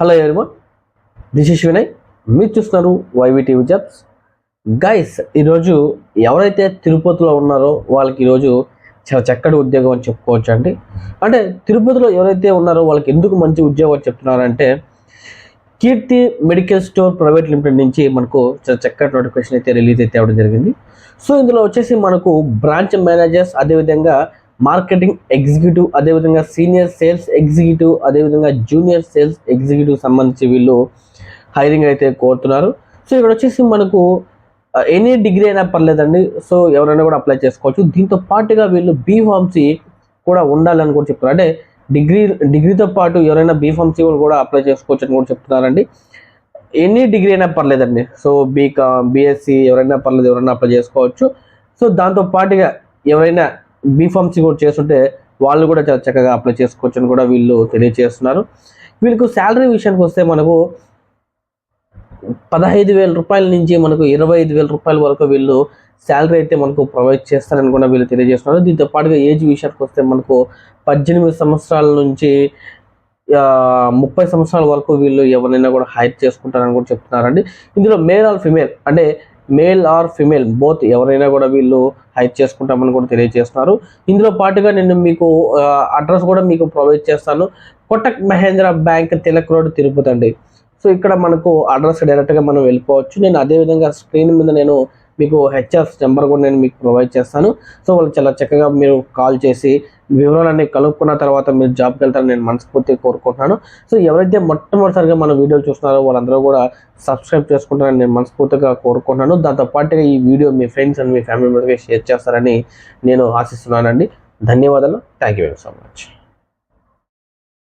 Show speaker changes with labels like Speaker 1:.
Speaker 1: Hello everyone this is Vinay. మీరు చూస్తున్నారు వైవిటీవీ jobs. Guys ఈరోజు ఎవరైతే తిరుపతిలో ఉన్నారో వాళ్ళకి ఈరోజు చాలా చక్కటి ఉద్యోగం అని చెప్పుకోవచ్చు అండి. అంటే తిరుపతిలో ఎవరైతే ఉన్నారో వాళ్ళకి ఎందుకు మంచి ఉద్యోగం అని చెప్తున్నారంటే Keerthi medical store private limited నుంచి మనకు చాలా చక్కటి నోటిఫికేషన్ అయితే రిలీజ్ అయితే అవ్వడం జరిగింది. సో ఇందులో వచ్చేసి మనకు బ్రాంచ్ మేనేజర్స్ అదేవిధంగా మార్కెటింగ్ ఎగ్జిక్యూటివ్ అదేవిధంగా సీనియర్ సేల్స్ ఎగ్జిక్యూటివ్ అదేవిధంగా జూనియర్ సేల్స్ ఎగ్జిక్యూటివ్ సంబంధించి వీళ్ళు హైరింగ్ అయితే కోరుతున్నారు. సో ఇక్కడ వచ్చేసి మనకు ఎనీ డిగ్రీ అయినా పర్లేదండి. సో ఎవరైనా కూడా అప్లై చేసుకోవచ్చు. దీంతో పాటుగా వీళ్ళు బీ ఫార్మసీ కూడా ఉండాలని కూడా చెప్తున్నారు. అంటే డిగ్రీ డిగ్రీతో పాటు ఎవరైనా బీ ఫార్మసీ కూడా అప్లై చేసుకోవచ్చు అని కూడా చెప్తున్నారండి. ఎనీ డిగ్రీ అయినా పర్లేదండి. సో బీకామ్ బీఎస్సీ ఎవరైనా పర్లేదు ఎవరైనా అప్లై చేసుకోవచ్చు. సో దాంతో పాటుగా ఎవరైనా బీఫార్మసీ కూడా చేస్తుంటే వాళ్ళు కూడా చాలా చక్కగా అప్లై చేసుకోవచ్చు అని కూడా వీళ్ళు తెలియజేస్తున్నారు వీళ్ళకు శాలరీ విషయానికి వస్తే మనకు పదహైదు వేల రూపాయల నుంచి మనకు ఇరవై ఐదు వేల రూపాయల వరకు వీళ్ళు శాలరీ అయితే మనకు ప్రొవైడ్ చేస్తారని కూడా వీళ్ళు తెలియజేస్తున్నారు. దీంతో పాటుగా ఏజ్ విషయానికి వస్తే మనకు పద్దెనిమిది సంవత్సరాల నుంచి ముప్పై సంవత్సరాల వరకు వీళ్ళు ఎవరైనా కూడా హైర్ చేసుకుంటారని కూడా చెప్తున్నారండి. ఇందులో మేల్ ఆర్ ఫిమేల్ అంటే మేల్ ఆర్ ఫిమేల్ బోత్ ఎవరైనా కూడా వీళ్ళు హైర్ చేసుకుంటామని కూడా తెలియజేస్తున్నారు. ఇందులో పాటుగా నేను మీకు అడ్రస్ కూడా మీకు ప్రొవైడ్ చేస్తాను. కొటక్ మహేంద్ర బ్యాంక్ తిలక్ రోడ్ తిరుపతి అండి. సో ఇక్కడ మనకు అడ్రస్ డైరెక్ట్గా మనం వెళ్ళిపోవచ్చు. నేను అదే విధంగా స్క్రీన్ మీద నేను మీకు హెచ్ఆర్స్ నెంబర్ కూడా నేను మీకు ప్రొవైడ్ చేస్తాను. సో వాళ్ళు చాలా చక్కగా మీరు కాల్ చేసి వివరాలన్నీ కనుక్కున్న తర్వాత మీరు జాబ్కి వెళ్తారని నేను మనస్ఫూర్తిగా కోరుకుంటున్నాను. సో ఎవరైతే మొట్టమొదటిసారిగా మన వీడియోలు చూస్తున్నారో వాళ్ళందరూ కూడా సబ్స్క్రైబ్ చేసుకుంటారని నేను మనస్ఫూర్తిగా కోరుకుంటున్నాను. దాంతోపాటుగా ఈ వీడియో మీ ఫ్రెండ్స్ అండ్ మీ ఫ్యామిలీ మెంబర్స్కి షేర్ చేస్తారని నేను ఆశిస్తున్నానండి. ధన్యవాదాలు. Thank you very so much.